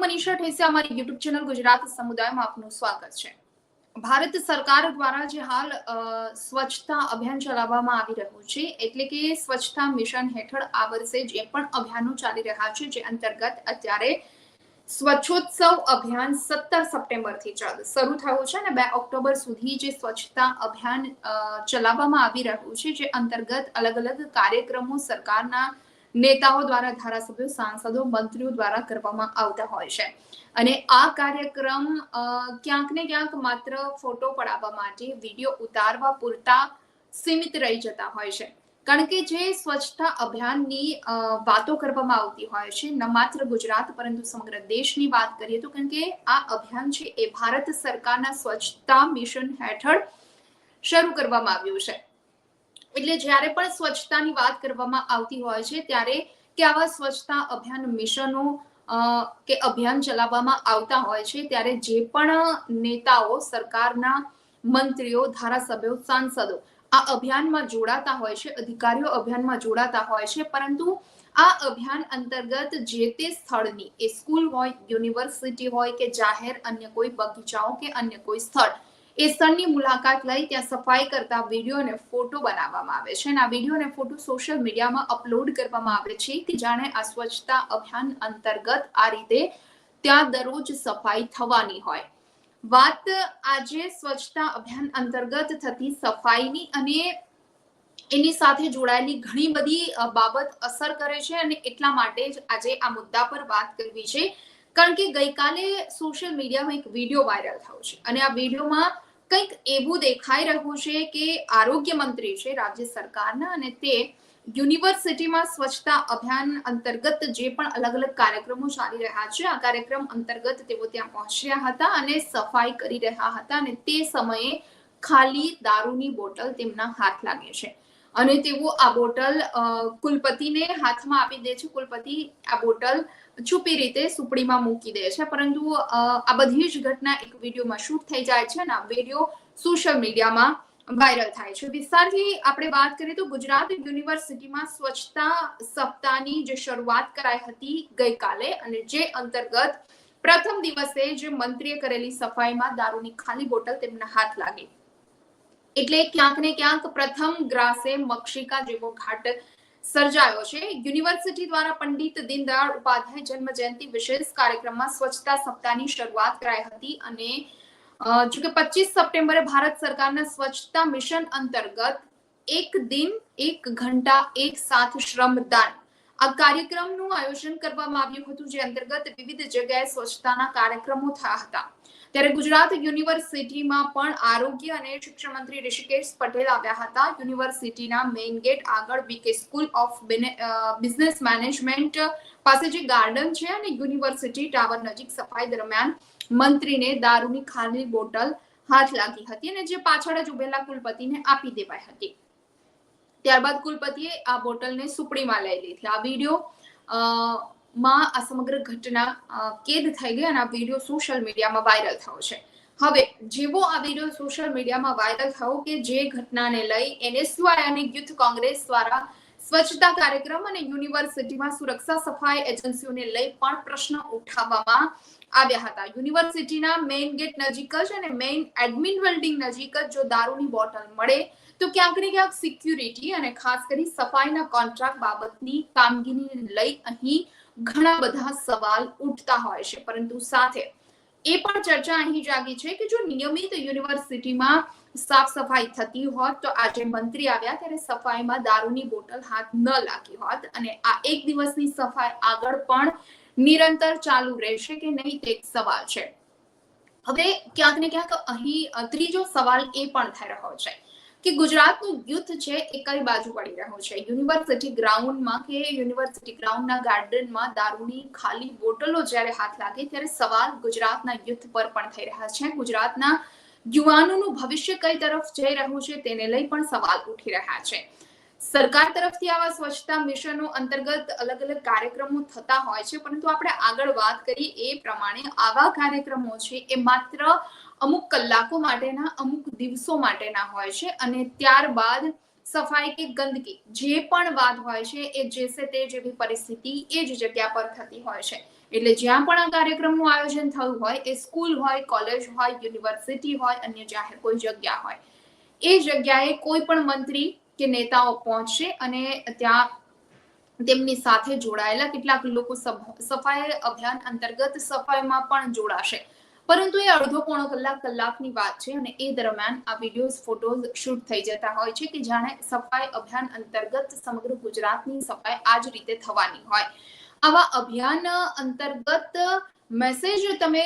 મનીષા ઠેસે અમારી YouTube channel Gujarat સમુદાયમાં આપનું સ્વાગત છે. ભારત સરકાર દ્વારા જે હાલ સ્વચ્છતા અભિયાન ચલાવવામાં આવી રહ્યું છે, એટલે કે સ્વચ્છતા મિશન હેઠળ આ વર્ષે જે પણ અભિયાનો ચાલી રહ્યા છે, જે અંતર્ગત અત્યારે સ્વચ્છોત્સવ અભિયાન સત્તર સપ્ટેમ્બરથી શરૂ થયું છે અને બે ઓક્ટોબર સુધી જે સ્વચ્છતા અભિયાન ચલાવવામાં આવી રહ્યું છે, જે અંતર્ગત અલગ અલગ કાર્યક્રમો સરકારના નેતાઓ દ્વારા, ધારાસભ્યો, સાંસદો, મંત્રીઓ દ્વારા કરવામાં આવતા હોય છે. અને આ કાર્યક્રમ ક્યાંક ને ક્યાંક માત્ર ફોટો પડાવવા માટે, વીડિયો ઉતારવા પૂરતા સીમિત રહી જતા હોય છે. કારણ કે જે સ્વચ્છતા અભિયાનની વાતો કરવામાં આવતી હોય છે, ન માત્ર ગુજરાત પરંતુ સમગ્ર દેશની વાત કરીએ તો કારણ કે આ અભિયાન છે એ ભારત સરકારના સ્વચ્છતા મિશન હેઠળ શરૂ કરવામાં આવ્યું છે. એટલે જ્યારે પણ સ્વચ્છતાની વાત કરવામાં આવતી હોય છે, ત્યારે કે આવા સ્વચ્છતા અભિયાન મિશનો કે અભિયાન ચલાવવામાં આવતા હોય છે, ત્યારે જે પણ નેતાઓ, સરકારના મંત્રીઓ, ધારાસભ્યો, સાંસદો આ અભિયાનમાં જોડાતા હોય છે, અધિકારીઓ અભિયાનમાં જોડાતા હોય છે, પરંતુ આ અભિયાન અંતર્ગત જે તે સ્થળની, એ સ્કૂલ હોય, યુનિવર્સિટી હોય કે જાહેર અન્ય કોઈ બગીચાઓ કે અન્ય કોઈ સ્થળ એ સ્થળની મુલાકાત લઈ ત્યાં સફાઈ કરતા વીડિયો અને ફોટો બનાવવામાં આવે છે. અને આ વીડિયો અને ફોટો સોશિયલ મીડિયામાં અપલોડ કરવામાં આવે છે કે જાણે આ સ્વચ્છતા અભિયાન અંતર્ગત આ રીતે ત્યાં દરરોજ સફાઈ થવાની હોય. વાત આજે સ્વચ્છતા અભિયાન અંતર્ગત થતી સફાઈની અને એની સાથે જોડાયેલી ઘણી બધી બાબત અસર કરે છે અને એટલા માટે જ આજે આ મુદ્દા પર વાત કરવી છે. કારણ કે ગઈકાલે સોશિયલ મીડિયામાં એક વીડિયો વાયરલ થયો છે. અને આ વિડીયોમાં કંઈક એવું દેખાઈ રહ્યું છે કે આરોગ્ય મંત્રી છે રાજ્ય સરકારના અને તે યુનિવર્સિટીમાં સ્વચ્છતા અભિયાન અંતર્ગત જે પણ અલગ અલગ કાર્યક્રમો ચાલી રહ્યા છે, આ કાર્યક્રમ અંતર્ગત તેઓ ત્યાં પહોંચ્યા હતા અને સફાઈ કરી રહ્યા હતા અને તે સમયે ખાલી દારૂની બોટલ તેમના હાથ લાગે છે. અને તેઓ આ બોટલ કુલપતિને હાથમાં આપી દે છે. કુલપતિ આ બોટલ છુપી રીતે સુપડીમાં મૂકી દે છે. પરંતુ આ બધી જ ઘટના એક વિડીયોમાં શૂટ થઈ જાય છે અને આ વીડિયો સોશિયલ મીડિયામાં વાયરલ થાય છે. વિસ્તારથી આપણે વાત કરીએ તો ગુજરાત યુનિવર્સિટીમાં સ્વચ્છતા સપ્તાહની જે શરૂઆત કરાઈ હતી ગઈકાલે અને જે અંતર્ગત પ્રથમ દિવસે જે મંત્રીએ કરેલી સફાઈમાં દારૂની ખાલી બોટલ તેમના હાથ લાગી. એટલે ક્યાંક ને ક્યાંક પ્રથમ ગ્રાસે મક્ષિકા જેવો ઘાટ સર્જાયો છે. યુનિવર્સિટી દ્વારા પંડિત દીનદયાળ ઉપાધ્યાય જન્મ જયંતિ વિશેષ કાર્યક્રમમાં સ્વચ્છતા સપ્તાહની શરૂઆત કરાઈ હતી અને જો કે પચીસ સપ્ટેમ્બરે ભારત સરકારના સ્વચ્છતા મિશન અંતર્ગત એક દિન, એક ઘંટા, એક સાથ શ્રમદાન આ કાર્યક્રમનું આયોજન કરવામાં આવ્યું હતું જે અંતર્ગત વિવિધ જગ્યાએ સ્વચ્છતાના કાર્યક્રમો થયા હતા. ત્યારે ગુજરાત યુનિવર્સિટીમાં પણ આરોગ્ય અને શિક્ષણ મંત્રી ઋષિકેશ પટેલ આવ્યા હતા. યુનિવર્સિટીના મેઇન ગેટ આગળ BK school of business management પાસે જે ગાર્ડન છે અને યુનિવર્સિટી ટાવર નજીક સફાઈ દરમિયાન મંત્રીને દારૂની ખાલી બોટલ હાથ લાગી હતી અને જે પાછળ જ ઉભેલા કુલપતિને આપી દેવાઈ હતી. ત્યારબાદ કુલપતિએ આ બોટલને સુપડીમાં લઈ લીધી. આ વીડિયો માં આ સમગ્ર ઘટના કેદ થઈ ગઈ અને આ વીડિયો સોશિયલ મીડિયામાં વાયરલ થયો છે. હવે, જેવો આ વીડિયો સોશિયલ મીડિયામાં વાયરલ થયો કે જે ઘટનાને લઈ એનએસયુઆઈ અને યુથ કોંગ્રેસ દ્વારા સ્વચ્છતા કાર્યક્રમ અને યુનિવર્સિટીમાં સુરક્ષા સફાઈ એજન્સીઓને લઈ પણ પ્રશ્ન ઉઠાવવામાં આવ્યા હતા. યુનિવર્સિટીના મેઇન ગેટ નજીક જ અને મેઇન એડમિન બિલ્ડિંગ નજીક જ જો દારૂની બોટલ મળે, તો ક્યાંક ને ક્યાંક સિક્યુરિટી અને ખાસ કરી સફાઈના કોન્ટ્રાક્ટ બાબતની કામગીરીને લઈ અહીં ઘણા બધા સવાલ ઉઠતા હોય છે, પરંતુ સાથે એ પણ ચર્ચા અહીં જાગી છે કે જો નિયમિત યુનિવર્સિટીમાં સાફ સફાઈ થતી હોત, તો આજે મંત્રી આવ્યા ત્યારે સફાઈમાં દારૂની બોટલ હાથ ન લાગી હોત અને આ એક દિવસની સફાઈ આગળ પણ નિરંતર ચાલુ રહેશે કે નહીં, તે સવાલ છે. હવે ક્યાંક ને ક્યાંક અહીં ત્રીજો સવાલ એ પણ થઈ રહ્યો છે. કે ગુજરાતનું યુથ છે એ કઈ બાજુ પડી રહ્યું છે? યુનિવર્સિટી ગ્રાઉન્ડમાં કે યુનિવર્સિટી ગ્રાઉન્ડના ગાર્ડનમાં દારૂની ખાલી બોટલો જ્યારે હાથ લાગે ત્યારે સવાલ ગુજરાતના યુથ પર પણ થઈ રહ્યા છે. ગુજરાતના યુવાનોનું ભવિષ્ય કઈ તરફ જઈ રહ્યું છે તેને લઈ પણ સવાલ ઉઠી રહ્યા છે. સરકાર તરફથી આવા સ્વચ્છતા મિશનો અંતર્ગત અલગ અલગ કાર્યક્રમો થતા હોય છે, પરંતુ આપણે આગળ વાત કરીએ એ પ્રમાણે આવા કાર્યક્રમો છે એ માત્ર અમુક કલાકો માટેના, અમુક દિવસો માટેના હોય છે અને ત્યારબાદ સફાઈ કે ગંદકી, જે પણ વાત હોય છે એ જે છે તે જેવી પરિસ્થિતિ એ જ જગ્યા પર થતી હોય છે. એટલે જ્યાં પણ આ કાર્યક્રમનું આયોજન થયું હોય, એ સ્કૂલ હોય, કોલેજ હોય, યુનિવર્સિટી હોય, અન્ય જાહેર કોઈ જગ્યા હોય, એ જગ્યાએ કોઈ પણ મંત્રી કે નેતાઓ પહોંચશે અને ત્યાં તેમની સાથે જોડાયેલા કેટલાક લોકો સફ- સફાઈ અભિયાન અંતર્ગત સફાઈમાં પણ જોડાશે. પરંતુ એ અડધો પોણો કલાક કલાકની વાત છે અને એ દરમિયાન આ વિડીયોઝ, ફોટોઝ શૂટ થઈ જતા હોય છે કે જાણે સફાઈ અભિયાન અંતર્ગત સમગ્ર ગુજરાતની સફાઈ આ જ રીતે થવાની હોય. આવા અભિયાન અંતર્ગત મેસેજ તમે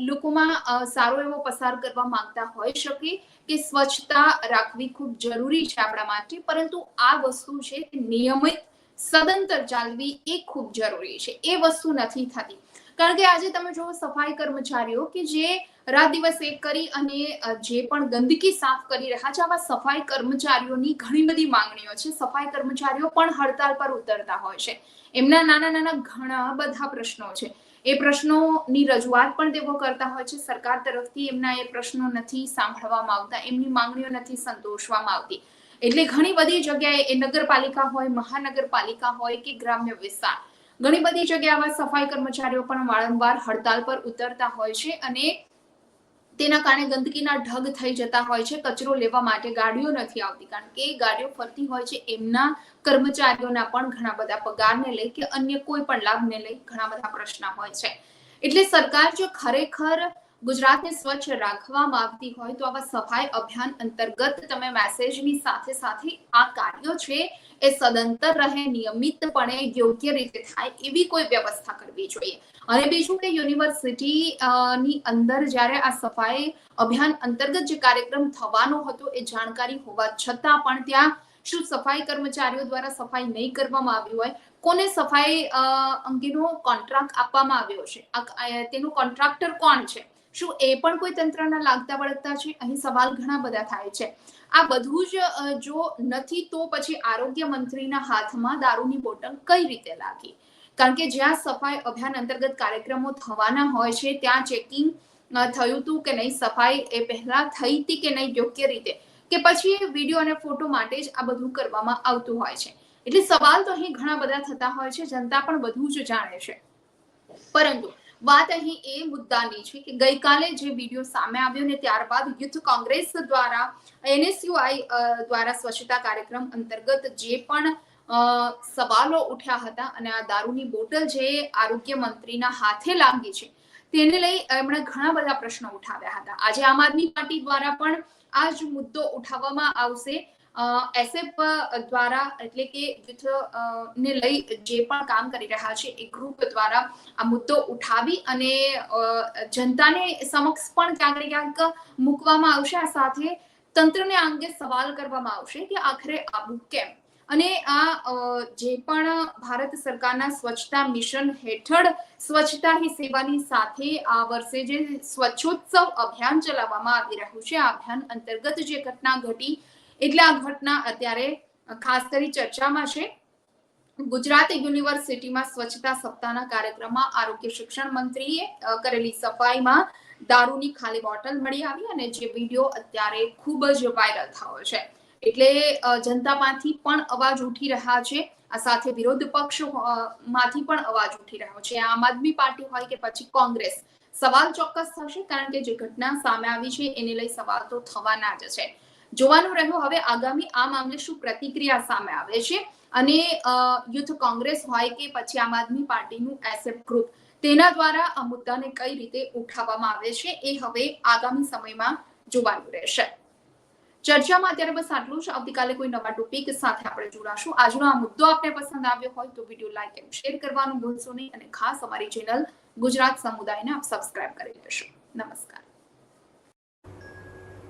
લોકોમાં સારો એવો પસાર કરવા માંગતા હોઈ શકે કે સ્વચ્છતા રાખવી ખૂબ જરૂરી છે આપણા માટે, પરંતુ આ વસ્તુ છે નિયમિત, સદંતર ચાલવી એ ખૂબ જરૂરી છે. એ વસ્તુ નથી થતી. કારણ કે આજે તમે જો સફાઈ કર્મચારીઓ કે જે રાત દિવસ એક કરી અને જે પણ ગંદકી સાફ કરી રહ્યા છે, આવા સફાઈ કર્મચારીઓની ઘણી બધી માંગણીઓ છે. સફાઈ કર્મચારીઓ પણ હડતાલ પર ઉતરતા હોય છે. એમના નાના નાના ઘણા બધા પ્રશ્નો છે. એ પ્રશ્નોની રજૂઆત પણ તેઓ કરતા હોય છે. સરકાર તરફથી એમના એ પ્રશ્નો નથી સાંભળવામાં આવતા, એમની માંગણીઓ નથી સંતોષવામાં આવતી. એટલે ઘણી બધી જગ્યાએ એ નગરપાલિકા હોય, મહાનગરપાલિકા હોય કે ગ્રામ્ય વિસ્તાર, ઘણી બધી જગ્યાએ સફાઈ કર્મચારીઓ પણ વારંવાર હડતાલ પર ઉતરતા હોય છે અને તેના કારણે ગંદકીના ઢગ થઈ જતા હોય છે, કચરો લેવા માટે ગાડીઓ નથી આવતી. કારણ કે એ ગાડીઓ ફરતી હોય છે, એમના કર્મચારીઓના પણ ઘણા બધા પગારને લઈ કે અન્ય કોઈ પણ લાભને લઈ ઘણા બધા પ્રશ્ન હોય છે. એટલે સરકાર જો ખરેખર ગુજરાતને સ્વચ્છ રાખવા માંગતી હોય તો આવા સફાઈ અભિયાન અંતર્ગત તમે મેસેજની સાથે સાથે આ કાર્યો છે એ સદંતર રહે, નિયમિતપણે, યોગ્ય રીતે થાય એવી કોઈ વ્યવસ્થા કરવી જોઈએ. અને બીજું કે યુનિવર્સિટી ની અંદર જ્યારે આ સફાઈ અભિયાન અંતર્ગત જે કાર્યક્રમ થવાનો હતો એ જાણકારી હોવા છતાં પણ ત્યાં શું સફાઈ કર્મચારીઓ દ્વારા સફાઈ નહીં કરવામાં આવી હોય, કોને સફાઈ અંગેનો કોન્ટ્રાક્ટ આપવામાં આવ્યો છે? તેનું કોન્ટ્રાક્ટર કોણ છે? શું એ પણ કોઈ તંત્રના લાગતા વળગતા છે? અહીં સવાલ ઘણા બધા થાય છે. આ બધું જ જો નથી તો પછી આરોગ્ય મંત્રીના હાથમાં દારૂની બોટલ કઈ રીતે લાગી? કારણ કે જ્યાં સફાઈ અભિયાન અંતર્ગત કાર્યક્રમો થવાના હોય છે, ત્યાં ચેકિંગ થયું હતું કે નહીં, સફાઈ એ પહેલા થઈ હતી કે નહીં યોગ્ય રીતે? કે પછી વીડિયો અને ફોટો માટે જ આ બધું કરવામાં આવતું હોય છે? એટલે સવાલ તો અહીં ઘણા બધા થતા હોય છે, જનતા પણ બધું જ જાણે છે. પરંતુ વાત અહીં એ મુદ્દાની છે કે ગઈકાલે જે વીડિયો સામે આવ્યો ને ત્યારબાદ યુથ કોંગ્રેસ દ્વારા, એનએસયુઆઈ દ્વારા સ્વચ્છતા કાર્યક્રમ અંતર્ગત જે પણ સવાલો ઉઠ્યા હતા અને આ દારૂની બોટલ જે આરોગ્ય મંત્રીના હાથે લાગી છે, તેને લઈ એમણે ઘણા બધા પ્રશ્નો ઉઠાવ્યા હતા. આજે આમ આદમી પાર્ટી દ્વારા પણ આ જ મુદ્દો ઉઠાવવામાં આવશે. એસએફ દ્વારા એટલે કે યુથ ને લઈ જે પણ કામ કરી રહ્યા છે, એ ગ્રુપ દ્વારા આ મુદ્દો ઉઠાવી અને જનતાને સમક્ષ પણ ક્યાંક ક્યાંક મૂકવામાં આવશે. આ સાથે તંત્રને આ અંગે સવાલ કરવામાં આવશે કે આખરે આવું કેમ? અને આ જે પણ ભારત સરકારના સ્વચ્છતા મિશન હેઠળ સ્વચ્છતા હી સેવાની સાથે આ વર્ષે જે સ્વચ્છોત્સવ અભિયાન ચલાવવામાં આવી રહ્યું છે, આ અભિયાન અંતર્ગત જે ઘટના ઘટી એટલે આ ઘટના અત્યારે ખાસ કરી ચર્ચામાં છે. ગુજરાત યુનિવર્સિટીમાં સ્વચ્છતા સપ્તાહના કાર્યક્રમમાં આરોગ્ય શિક્ષણ મંત્રીએ કરેલી સફાઈમાં દારૂની ખાલી બોટલ મળી આવી અને જે વીડિયો અત્યારે ખૂબ જ વાયરલ થયો છે. એટલે જનતામાંથી પણ અવાજ ઉઠી રહ્યા છે. આ સાથે વિરોધ પક્ષમાંથી પણ અવાજ ઉઠી રહ્યો છે. આમ આદમી પાર્ટી હોય કે પછી કોંગ્રેસ, સવાલ ચોક્કસ થશે કારણ કે જે ઘટના સામે આવી છે એને લઈ સવાલ તો થવાના જ છે. જોવાનું રહ્યું. હવે આગામી આ મામલે શું પ્રતિક્રિયા સામે આવે છે? અને યુથ કોંગ્રેસ હોય કે પછી આમ આદમી પાર્ટીનું એસએફ ગ્રુપ, તેના દ્વારા આ મુદ્દાને કઈ રીતે ઉઠાવવામાં આવે છે એ હવે આગામી સમયમાં જોવાનું રહેશે. ચર્ચામાં અત્યારે બસ આટલું જ. આવતીકાલે કોઈ નવા ટોપિક સાથે આપણે જોડાશું. આજનો આ મુદ્દો આપને પસંદ આવ્યો હોય તો વીડિયો લાઈક એન્ડ શેર કરવાનું ભૂલશો નહીં અને ખાસ અમારી ચેનલ ગુજરાત સમુદાયને આપ સબસ્ક્રાઇબ કરી દેશો. નમસ્કાર.